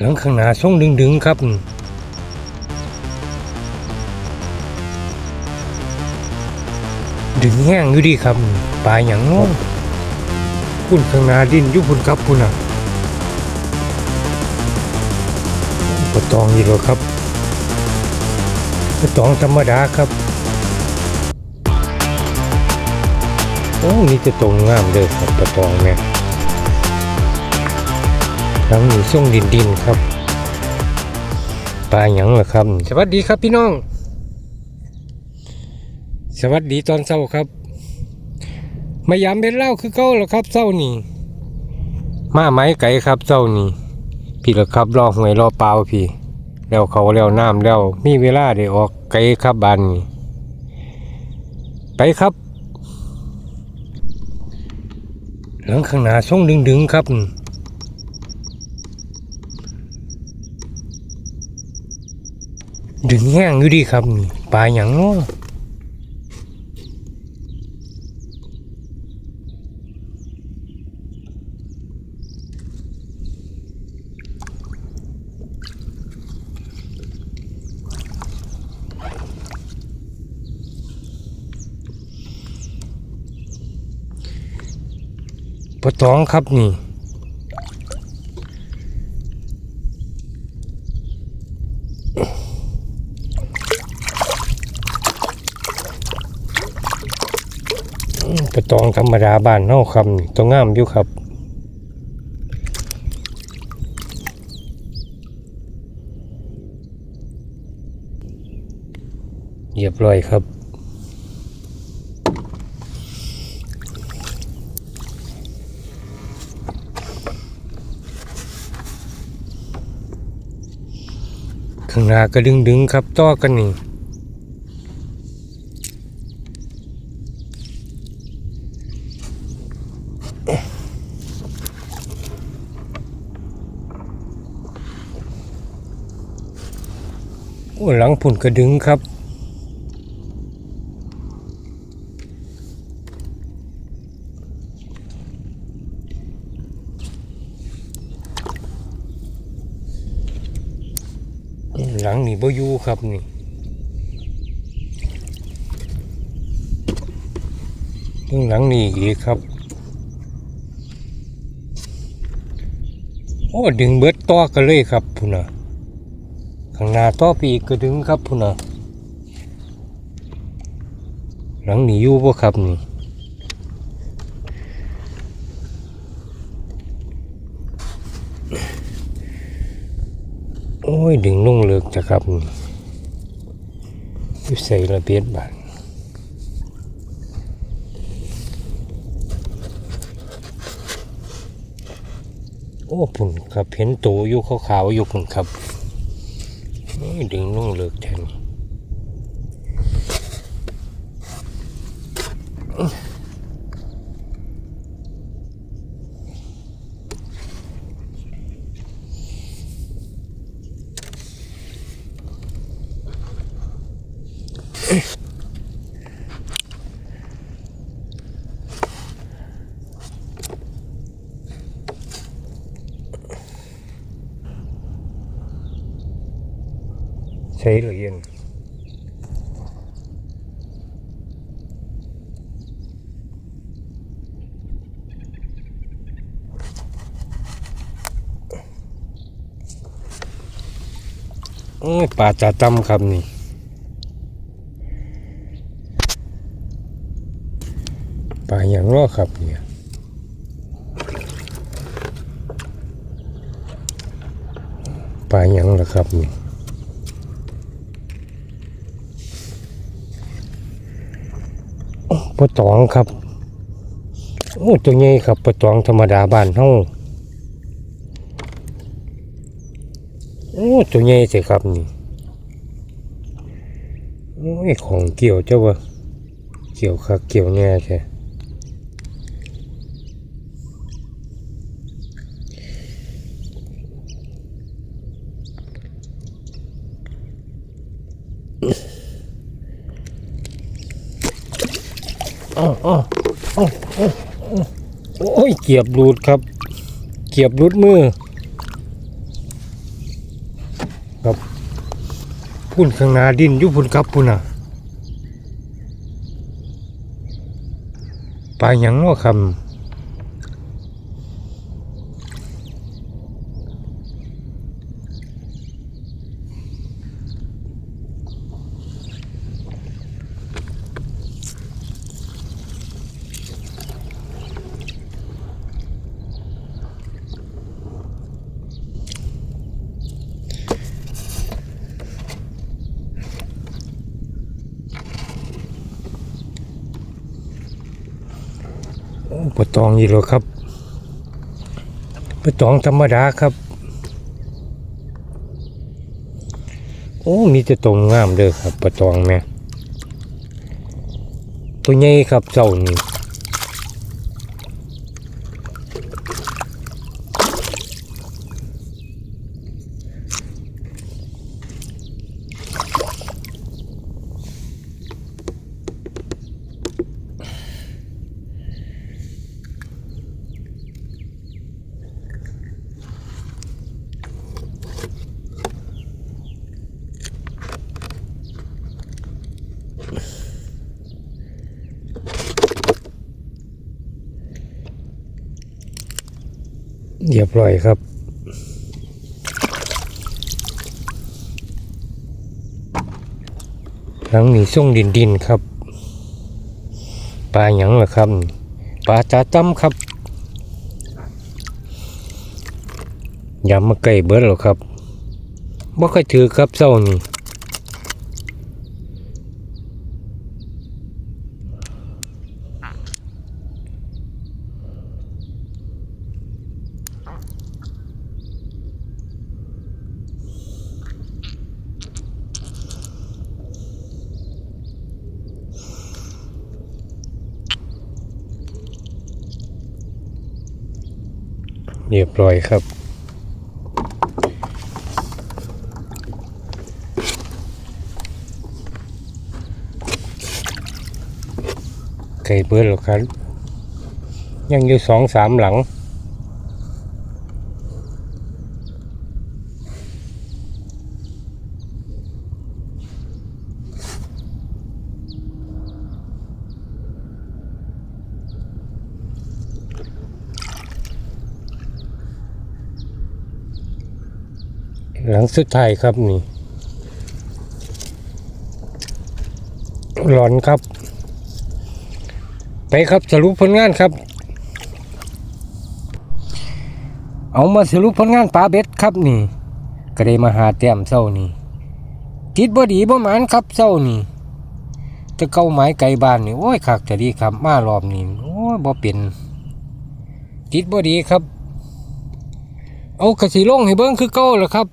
หลังข้างหน้าส่งดึงๆครับดึงแห้งอยู่ดีครับปลาอย่างน้องพุ่นข้างหน้าดินอยุพุ่นครับพุ่นอะปตองอยู่หรอครับปตองธรรมดาครับโอ้นี่จะตรงงามเลยครับปตองเนี่ย หลังนี้ส่งดินดินครับปลาหยังเหรอครับ สวัสดีครับพี่น้อง สวัสดีตอนเช้าครับ มายามเป็นเล่าคือเก้าแล้วครับเช้านี่มาไม้ไก่ครับเช้านี่พี่ละครับรอหวยรอเปล่าพี่ แล้วเขาแล้วน้ำแล้วมีเวลาได้ออกไก่ครับบานนี้ไปครับหลังข้างหน้าส่งดึงดึงๆครับ ดึงแห้งอยู่ดีครับนี่ปลาอย่างน้อปะตองครับนี่ ปะ ตองธรรมดาบ้านเฮาครับนี่ตัวงามอยู่ครับเรียบร้อยครับข้างหน้าก็ดึงดึงๆครับต่อกันนี่ อ้หลังผุ่นกระดึงครับหลังนี่บ่อยู่ครับนี่เรื่องหลังนี่อีกครับ โอ้ ดึงเบิดต่อกันเลยครับพุ่นน่ะ ข้างหน้าต่อปีกก็ดึงครับพุ่นนะหลังหนีอยู่บ่ครับนี่โอ้ย ดึงลงเลิกจะครับนี่ยู่ใส่ระเบียดบานโอ้พุ่นครับเห็นตัวอยู่ขาวๆอยู่พุ่นครับ ดึงลงเลิกแทน ใช้เหรือยังป่าจ่าตำครับนี่ป่าอย่างรอครับเนี่ยป่าอย่างละครับนี่ ลาตองครับโอ้ตัวใหญ่ครับปลาตองธรรมดาบ้านเฮาโอ้ตัวใหญ่สิครับนี่โอ้ยของเกี่ยวเจ้าวะเกี่ยวคักเกี่ยวแน่ใช่ อ้าวอ้าวอ้าวอ้าวอ้โอ้ยเกียบรูดครับ เกียบรูดมือครับพุ่นข้างหน้าดินยุพุ่นครับพุ่นอะปลาหยังเนาคำ ปะตองอีกแล้วครับปะตองธรรมดาครับ โอ้มีแต่ตรงงามเด้อครับปะตองแม่ตัวใหญ่ครับเจ้านี่ เรียบร้อยครับหลังนี้ส่งดินดินครับปลาหยังล่ะครับปลาจ้าจ้ำครับยำมาไก่เบิดหรอครับบ่ค่อยถือครับเจ้านี่ เรียบร้อยครับไก่เบิร์ดหรอครับยังอยู่สองสามหลัง หลังสุดท้ายครับนี่หลอนครับ ไปครับสรุปผลงานครับ เอามาสรุปผลงานปลาเบ็ดครับนี่ก็ได้มาหาแต้มเศร้านี่ติดบ่ดีบ่หมานครับเศร้านี่จะเก้าไม้ไก่บ้านนี่โอ้ยคักจะดีครับมารอบนี้โอ้ยบ่เป็นติดบ่ดีครับ เอากระสีลงให้เบิ้งคือเก้าแล้วครับ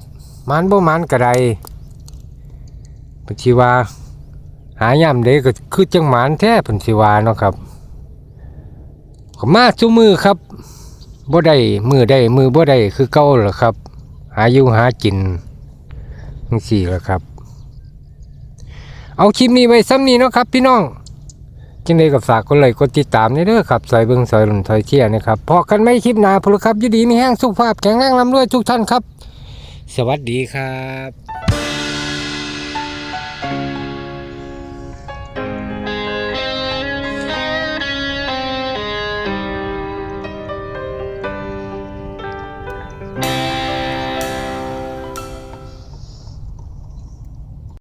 มันบ่มันกระไดปฏิว่า หายามเด็กก็คือจังหมานแท้เพิ่นสิว่าเนาะครับก็มาซุมือครับบ่ได้มือได้มือบ่ได้คือเก่าแหละครับ หาอยู่หากินจังซี่แหละครับ เอาคลิปนี้ไว้ซ้ำนี้เนาะครับ พี่น้องจังไดก็ฝากกดไลค์กดติดตามนี่เด้อครับซอยเบิ่งซอยหลุนซอยเชียนะครับพอกันไม่คลิปหน้าพุ่นลครับอยู่ดีมีแห้งสุขภาพแข็งแรงร่ำรวยทุกท่านครับ สวัสดีครับ